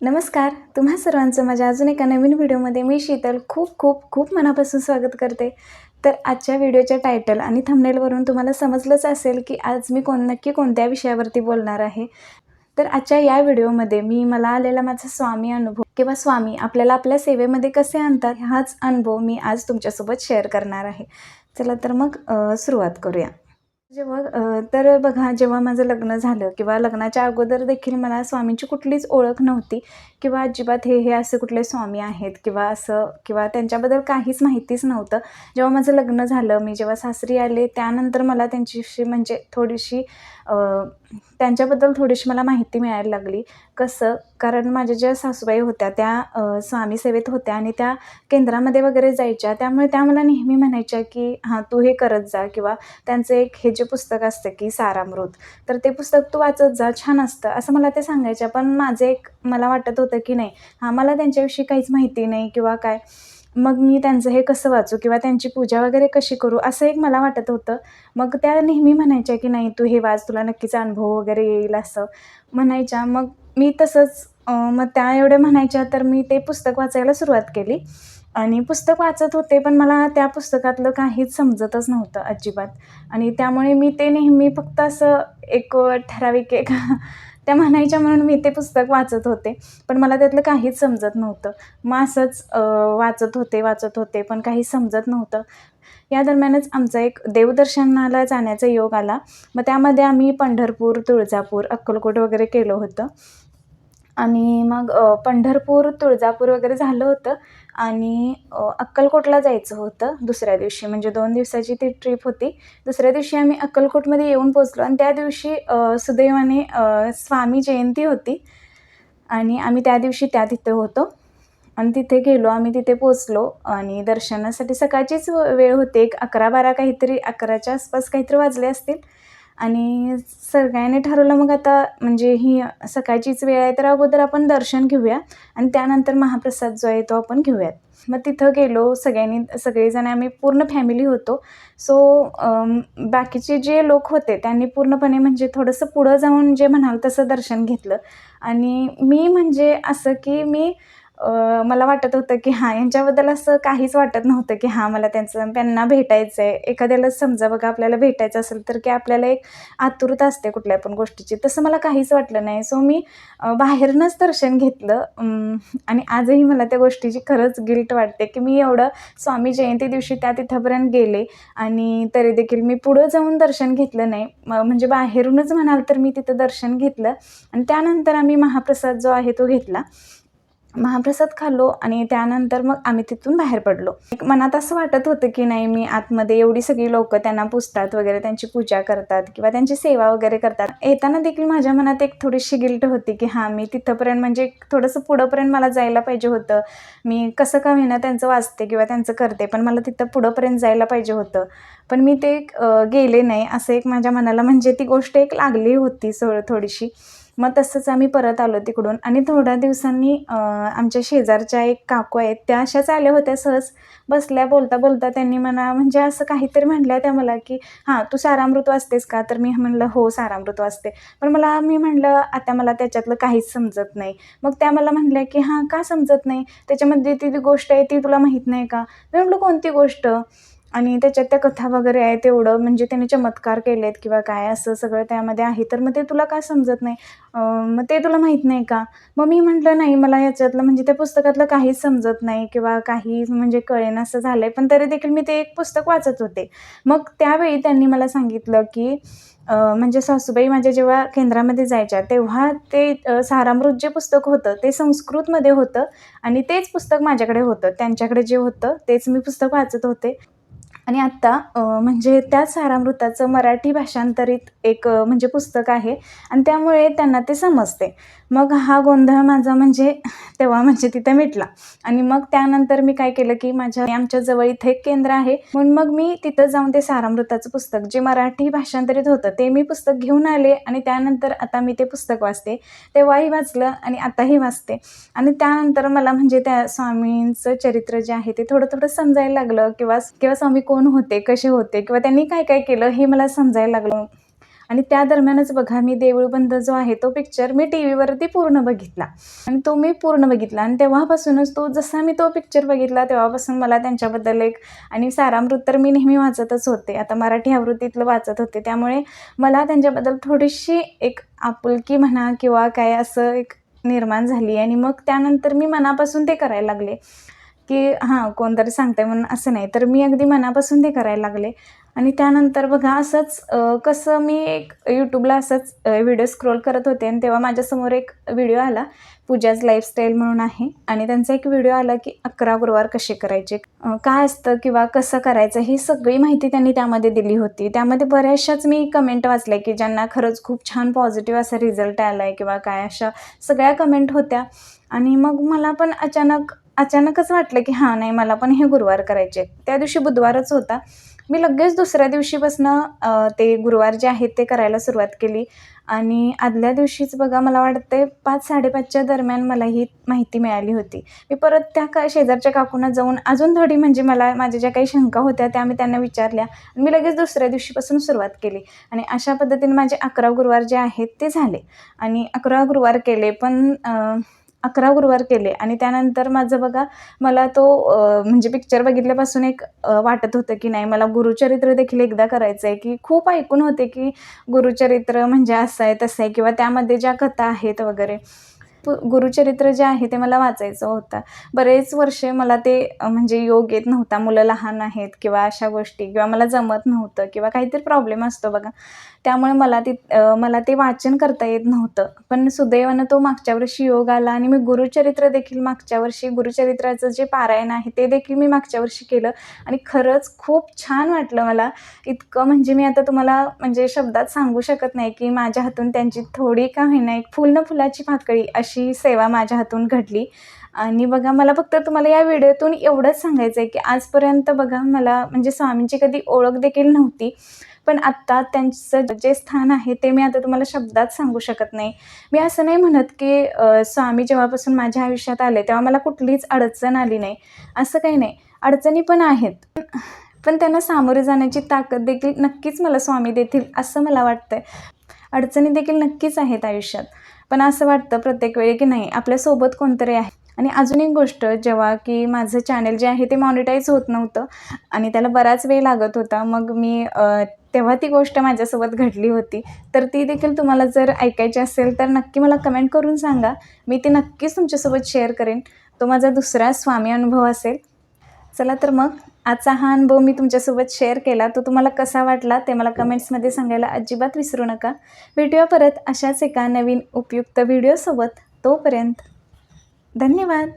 नमस्कार. तुम्हा सर्वांचं माझ्या अजून एका नवीन व्हिडिओमध्ये मी शीतल खूप खूप खूप मनापासून स्वागत करते. तर आजच्या व्हिडिओच्या टायटल आणि थंबनेलवरून तुम्हाला समजलंच असेल की आज मी कोण नक्की कोणत्या विषयावरती बोलणार आहे. तर आजच्या या व्हिडिओमध्ये मी मला आलेला माझा स्वामी अनुभव किंवा स्वामी आपल्याला आपल्या सेवेमध्ये कसे आणतात हाच अनुभव मी आज तुमच्यासोबत शेअर करणार आहे. चला तर मग सुरुवात करूया. जेव्हा तर बघा जेव्हा माझं लग्न झालं किंवा लग्नाच्या अगोदर देखील मला स्वामींची कुठलीच ओळख नव्हती किंवा अजिबात हे हे असे कुठले स्वामी आहेत किंवा असं किंवा त्यांच्याबद्दल काहीच माहितीच नव्हतं. जेव्हा माझं लग्न झालं मी जेव्हा सासरी आले त्यानंतर मला त्यांच्याशी म्हणजे थोडीशी त्यांच्याबद्दल थोडीशी मला माहिती मिळायला लागली. कसं? कारण माझ्या ज्या सासूबाई होत्या त्या स्वामी सेवेत होत्या आणि त्या केंद्रामध्ये वगैरे जायच्या. त्यामुळे त्या मला नेहमी म्हणायच्या की हां तू हे करत जा किंवा त्यांचं एक हे जे पुस्तक असतं की सारामृत तर ते पुस्तक तू वाचत जा छान असतं. असं मला ते सांगायच्या. पण माझं एक मला वाटत होतं की नाही हां मला त्यांच्याविषयी काहीच माहिती नाही किंवा काय. मग मी त्यांचं हे कसं वाचू किंवा त्यांची पूजा वगैरे कशी करू असं एक मला वाटत होतं. मग त्या नेहमी म्हणायच्या की नाही तू हे वाच तुला नक्कीच अनुभव वगैरे येईल असं म्हणायच्या. मग मी तसंच मग त्या एवढ्या म्हणायच्या तर मी ते पुस्तक वाचायला सुरुवात केली. आणि पुस्तक वाचत होते पण मला त्या पुस्तकातलं काहीच समजतच नव्हतं अजिबात. आणि त्यामुळे मी ते नेहमी फक्त असं एक ठराविक एक त्या म्हणायच्या म्हणून मी ते पुस्तक वाचत होते. पण मला त्यातलं काहीच समजत नव्हतं. मग असंच वाचत होते वाचत होते पण काही समजत नव्हतं. या दरम्यानच आमचा एक देवदर्शनाला जाण्याचा योग आला. मग त्यामध्ये आम्ही पंढरपूर तुळजापूर अक्कलकोट वगैरे केलं होतं. आणि मग पंढरपूर तुळजापूर वगैरे झालं होतं. आणि अक्कलकोटला जायचं होतं दुसऱ्या दिवशी. म्हणजे दोन दिवसाची ती ट्रिप होती. दुसऱ्या दिवशी आम्ही अक्कलकोटमध्ये येऊन पोचलो आणि त्या दिवशी सुदैवाने स्वामी जयंती होती. आणि आम्ही त्या दिवशी त्या तिथे होतो. आणि तिथे गेलो. आम्ही तिथे पोचलो आणि दर्शनासाठी सकाळचीच वेळ होते. एक अकरा बारा काहीतरी अकराच्या आसपास काहीतरी वाजले असतील. आणि सगळ्यांनी ठरवलं मग आता म्हणजे ही सकाळचीच वेळ आहे तर अगोदर आपण दर्शन घेऊया आणि त्यानंतर महाप्रसाद जो आहे तो आपण घेऊयात. मग तिथं गेलो सगळ्यांनी सगळेजण आम्ही पूर्ण फॅमिली होतो. सो बाकीचे जे लोक होते त्यांनी पूर्णपणे म्हणजे थोडंसं पुढं जाऊन जे म्हणाल तसं दर्शन घेतलं. आणि मी म्हणजे असं की मी मला वाटत होतं की हां यांच्याबद्दल असं काहीच वाटत नव्हतं की हां मला त्यांचं त्यांना भेटायचं आहे एखाद्याला समजा बघा आपल्याला भेटायचं असेल तर की आपल्याला एक आतुरता असते कुठल्या पण गोष्टीची. तसं मला काहीच वाटलं नाही. सो मी बाहेरनंच दर्शन घेतलं. आणि आजही मला त्या गोष्टीची खरंच गिल्ट वाटते की मी एवढं स्वामी जयंती दिवशी त्या तिथंपर्यंत गेले. आणि तरी देखील मी पुढं जाऊन दर्शन घेतलं नाही. म्हणजे बाहेरूनच म्हणाल तर मी तिथं दर्शन घेतलं. आणि त्यानंतर आम्ही महाप्रसाद जो आहे तो घेतला. महाप्रसाद खाल्लो आणि त्यानंतर मग आम्ही तिथून बाहेर पडलो. एक मनात असं वाटत होतं की नाही मी आतमध्ये एवढी सगळी लोक त्यांना पुजतात वगैरे त्यांची पूजा करतात किंवा त्यांची सेवा वगैरे करतात. येताना देखील माझ्या मनात एक थोडीशी गिल्ट होती की हां मी तिथंपर्यंत म्हणजे थोडंसं पुढंपर्यंत मला जायला पाहिजे होतं. मी कसं का होईना त्यांचं वाचते किंवा त्यांचं करते पण मला तिथं पुढंपर्यंत जायला पाहिजे होतं. पण मी ते गेले नाही असं एक माझ्या मनाला म्हणजे ती गोष्ट एक लागली होती सो थोडीशी. मग तसंच आम्ही परत आलो तिकडून. आणि थोड्या दिवसांनी आमच्या शेजारच्या एक काकू आहेत त्या अशाच आल्या होत्या सहज. बसल्या बोलता बोलता त्यांनी मला म्हणजे असं काहीतरी म्हणल्या त्या मला की हां तू सारामृत वाचतेस का? तर मी म्हणलं हो सारामृत वाचते. पण मला मी म्हणलं आता मला त्याच्यातलं काहीच समजत नाही. मग त्या मला म्हणल्या की हां का समजत नाही? त्याच्यामध्ये ती ती गोष्ट आहे ती तुला माहीत नाही का? मी म्हटलं कोणती गोष्ट? आणि त्याच्यात त्या कथा वगैरे आहे तेवढं म्हणजे त्याने चमत्कार केलेत किंवा काय असं सगळं त्यामध्ये आहे. तर मग ते तुला का समजत नाही? मग ते तुला माहीत नाही का? मग मी म्हटलं नाही मला याच्यातलं म्हणजे त्या पुस्तकातलं काहीच समजत नाही किंवा काही म्हणजे कळेन असं झालं आहे पण तरी देखील मी ते एक पुस्तक वाचत होते. मग त्यावेळी त्यांनी मला सांगितलं की म्हणजे सासूबाई माझ्या जेव्हा केंद्रामध्ये जायच्या तेव्हा ते सारामृत जे पुस्तक होतं ते संस्कृतमध्ये होतं आणि तेच पुस्तक माझ्याकडे होतं. त्यांच्याकडे जे होतं तेच मी पुस्तक वाचत होते. आणि आत्ता म्हणजे त्याच सारामृताचं मराठी भाषांतरित एक म्हणजे पुस्तक आहे आणि त्यामुळे त्यांना ते समजते. मग हा गोंधळ माझा म्हणजे तेव्हा म्हणजे तिथे मिटला. आणि मग त्यानंतर मी काय केलं की माझ्या आमच्या जवळ इथे एक केंद्र आहे. म्हणून मग मी तिथं जाऊन ते सारामृताचं पुस्तक जे मराठी भाषांतरित होतं ते मी पुस्तक घेऊन आले आणि त्यानंतर आता मी ते पुस्तक वाचते. तेव्हाही वाचलं आणि आताही वाचते. आणि त्यानंतर मला म्हणजे त्या स्वामींचं चरित्र जे आहे ते थोडं थोडं समजायला लागलं किंवा किंवा स्वामी कोण होते कसे होते किंवा त्यांनी काय काय केलं हे मला समजायला लागलं. आणि त्या दरम्यानच बघा मी देऊळबंद जो आहे तो पिक्चर मी टी व्हीवरती पूर्ण बघितला. आणि तो मी पूर्ण बघितला. आणि तेव्हापासूनच तो जसा मी तो पिक्चर बघितला तेव्हापासून मला त्यांच्याबद्दल एक आणि सारामृत तर मी नेहमी वाचतच होते. आता मराठी आवृत्तीतलं वाचत होते. त्यामुळे मला त्यांच्याबद्दल थोडीशी एक आपुलकी म्हणा किंवा काय असं एक निर्माण झाली. आणि मग त्यानंतर मी मनापासून ते करायला लागले. की हां कोणतरी सांगते म्हणून असं नाही. तर मी अगदी मनापासून ते करायला लागले. आणि त्यानंतर बघा असंच कसं मी एक यूट्यूबला असंच व्हिडिओ स्क्रोल करत होते आणि तेव्हा माझ्यासमोर एक व्हिडिओ आला पूजाज लाईफस्टाईल म्हणून आहे. आणि त्यांचा एक व्हिडिओ आला की अकरा गुरुवार कसे करायचे काय असतं किंवा कसं करायचं ही सगळी माहिती त्यांनी त्यामध्ये दिली होती. त्यामध्ये बऱ्याचशाच मी कमेंट वाचल्या की ज्यांना खरंच खूप छान पॉझिटिव्ह असा रिझल्ट आला आहे किंवा काय अशा सगळ्या कमेंट होत्या. आणि मग मला पण अचानक अचानकच वाटलं की हां नाही मला पण हे गुरुवार करायचे आहेत. त्या दिवशी बुधवारच होता. मी लगेच दुसऱ्या दिवशीपासनं ते गुरुवार जे आहेत ते करायला सुरुवात केली. आणि आदल्या दिवशीच बघा मला वाटते पाच साडेपाचच्या दरम्यान मला ही माहिती मिळाली होती. मी परत त्या का शेजारच्या काकूंना जाऊन अजून थोडी म्हणजे मला माझ्या ज्या काही शंका होत्या त्या मी त्यांना विचारल्या. आणि मी लगेच दुसऱ्या दिवशीपासून सुरुवात केली. आणि अशा पद्धतीने माझे अकरा गुरुवार जे आहेत ते झाले. आणि अकरा गुरुवार केले पण अकरा गुरुवार केले. आणि त्यानंतर माझं बघा मला तो म्हणजे पिक्चर बघितल्यापासून एक वाटत होतं की नाही मला गुरुचरित्र देखील एकदा करायचं आहे की खूप ऐकून होते की गुरुचरित्र म्हणजे असं आहे तसं आहे किंवा त्यामध्ये ज्या कथा आहेत वगैरे. गुरुचरित्र जे आहे ते मला वाचायचं होतं. बरेच वर्षे मला ते म्हणजे योग येत नव्हता. मुलं लहान आहेत किंवा अशा गोष्टी किंवा मला जमत नव्हतं किंवा काहीतरी प्रॉब्लेम असतो बघा. त्यामुळे मला ती मला ते वाचन करता येत नव्हतं. पण सुदैवानं तो मागच्या वर्षी योग आला आणि मी गुरुचरित्र देखील मागच्या वर्षी गुरुचरित्राचं जे पारायण आहे ते देखील मी मागच्या वर्षी केलं. आणि खरंच खूप छान वाटलं मला. इतकं म्हणजे मी आता तुम्हाला म्हणजे शब्दात सांगू शकत नाही की माझ्या हातून त्यांची थोडी का होईना एक फुल न फुलाची पाकळी अशी अशी सेवा माझ्या हातून घडली. आणि बघा मला फक्त तुम्हाला या व्हिडिओतून एवढंच सांगायचं आहे की आजपर्यंत बघा मला म्हणजे स्वामींची कधी ओळख देखील नव्हती. पण आत्ता त्यांचं जे स्थान आहे ते मी आता तुम्हाला शब्दात सांगू शकत नाही. मी असं नाही म्हणत की स्वामी जेव्हापासून माझ्या आयुष्यात आले तेव्हा मला कुठलीच अडचण आली नाही. असं काही नाही. अडचणी पण आहेत. पण त्यांना सामोरे जाण्याची ताकद देखील नक्कीच मला स्वामी देतील असं मला वाटतंय. अडचणी देखील नक्कीच आहेत आयुष्यात. पण असं वाटतं प्रत्येक वेळी की नाही आपल्यासोबत कोणतरी आहे. आणि अजून एक गोष्ट जेव्हा की माझं चॅनल जे आहे ते मॉनिटाईज होत नव्हतं आणि त्याला बराच वेळ लागत होता मग मी तेव्हा ती गोष्ट माझ्यासोबत घडली होती. तर ती देखील तुम्हाला जर ऐकायची असेल तर नक्की मला कमेंट करून सांगा. मी ती नक्कीच तुमच्यासोबत शेअर करेन. तो माझा दुसरा स्वामी अनुभव असेल. चला तर मग. आजचा हा अनुभव मी तुमच्यासोबत शेअर केला. तो तुम्हाला कसा वाटला ते मला कमेंट्समध्ये सांगायला अजिबात विसरू नका. भेटूया परत अशाच एका नवीन उपयुक्त व्हिडिओसोबत तोपर्यंत धन्यवाद.